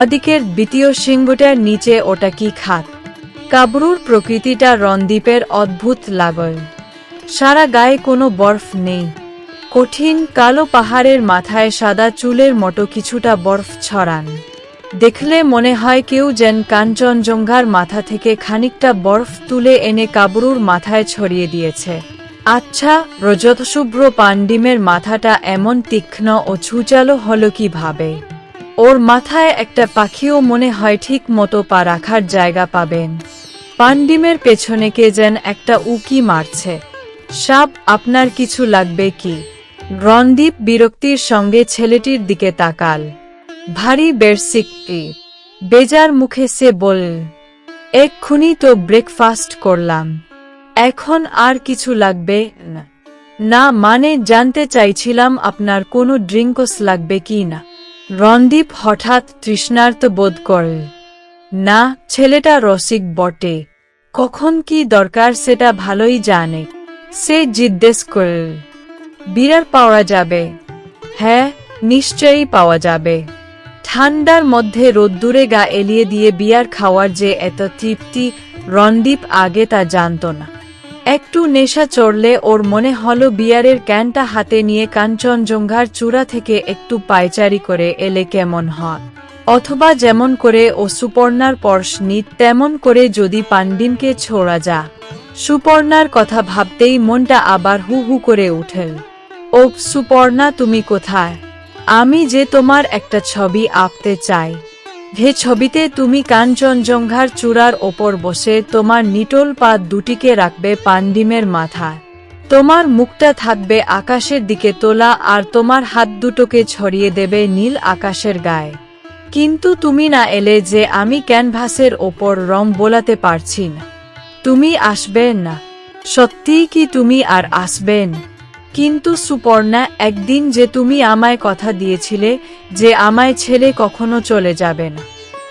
ওদিকের দ্বিতীয় সিংহটার নিচে ওটা কি খাত? কাবরুর প্রকৃতিটা রণদ্বীপের অদ্ভুত লাগল। সারা গায়ে কোনো বরফ নেই। কঠিন কালো পাহাড়ের মাথায় সাদা চুলের মতো কিছুটা বরফ ছড়ান। দেখলে মনে হয় কেউ যেন কাঞ্চনজঙ্ঘার মাথা থেকে খানিকটা বরফ তুলে এনে কাবরুর মাথায় ছড়িয়ে দিয়েছে। আচ্ছা রজতশুভ্র পান্ডিমের মাথাটা এমন তীক্ষ্ণ ও ছুচালো হলো কীভাবে? ওর মাথায় একটা পাখিও মনে হয় ঠিক মতো পা রাখার জায়গা পাবেন। পান্ডিমের পেছনে কে যেন একটা উকি মারছে। সাপ আপনার কিছু লাগবে কি? রণদীপ বিরক্তির সঙ্গে ছেলেটির দিকে তাকাল। ভারী বেরসিকটি বেজার মুখে সে বল এক্ষুনি তো ব্রেকফাস্ট করলাম। এখন আর কিছু লাগবে না। না মানে জানতে চাইছিলাম আপনার কোনো ড্রিঙ্কস লাগবে কি না। রণদীপ হঠাৎ তৃষ্ণার্ত বোধ করে, না, ছেলেটা রসিক বটে। কখন কি দরকার সেটা ভালোই জানে। সে জিজ্ঞেস করে বিরার পাওয়া যাবে? হ্যাঁ নিশ্চয়ই পাওয়া যাবে। ঠান্ডার মধ্যে রোদ্দুরে গা এলিয়ে দিয়ে বিয়ার খাওয়ার যে এত তৃপ্তি রণদীপ আগে তা জানত না। একটু নেশা চড়লে ওর মনে হলো বিয়ারের ক্যানটা হাতে নিয়ে কাঞ্চনজঙ্ঘার চূড়া থেকে একটু পায়চারি করে এলে কেমন হয়। অথবা যেমন করে ও সুপর্ণার পর্শ নিত তেমন করে যদি পান্ডিমকে ছোড়া যা। সুপর্ণার কথা ভাবতেই মনটা আবার হু হু করে উঠেল ও সুপর্ণা, তুমি কোথায়? আমি যে তোমার একটা ছবি আঁকতে চাই। যে ছবিতে তুমি কাঞ্চনজঙ্ঘার চূড়ার ওপর বসে তোমার নিটোল পা দুটিকে রাখবে পান্ডিমের মাথা। তোমার মুখটা থাকবে আকাশের দিকে তোলা আর তোমার হাত দুটোকে ছড়িয়ে দেবে নীল আকাশের গায়ে। কিন্তু তুমি না এলে যে আমি ক্যানভাসের ওপর রং বোলাতে পারছি না। তুমি আসবে না। সত্যিই কি তুমি আর আসবেন কিন্তু সুপর্ণা, একদিন যে তুমি আমায় কথা দিয়েছিলে, যে আমায় ছেলে কখনো চলে যাবে না।